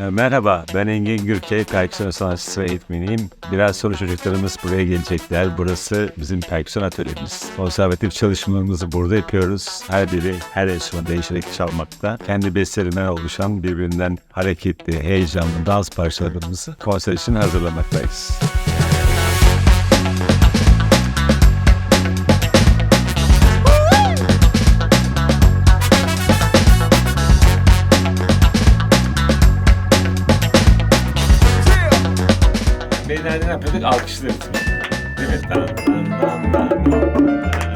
E, Merhaba, ben Engin Gürkey, perküsyon sanatçısı ve eğitmeniyim. Biraz sonra çocuklarımız buraya gelecekler. Burası bizim perküsyon atölyemiz. Konservatif çalışmalarımızı burada yapıyoruz. Her biri her enstrümanı değişerek çalmakta. Kendi bestelerinden oluşan birbirinden hareketli, heyecanlı dans parçalarımızı konser için hazırlamaktayız. Beylerde ne yapıyorduk? Alkışlıyorduk. Değil mi? Dan, dan, dan, dan, dan.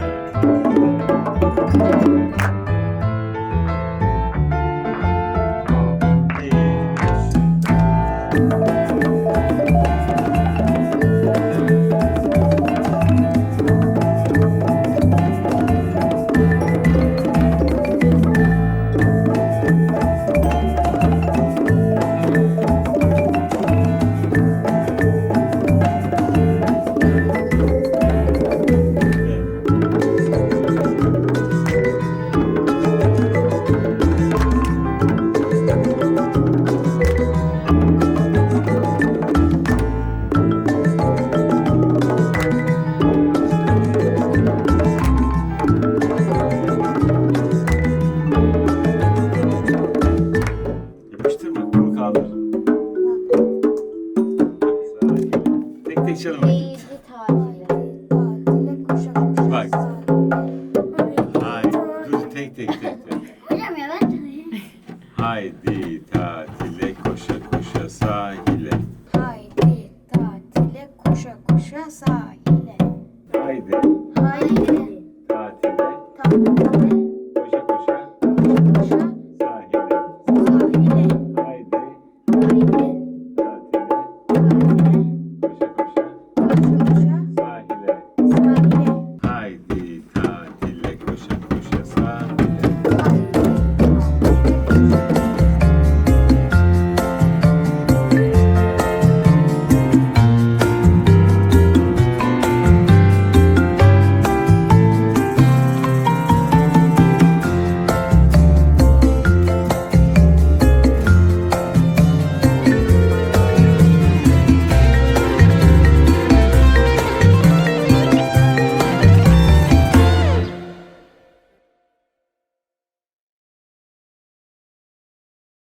Tek tek çalın. Bak. Hayır, dur tek tek tek tek. Hocam ya ben Haydi tatile koşa koşa sahile. Haydi tatile koşa koşa sahile.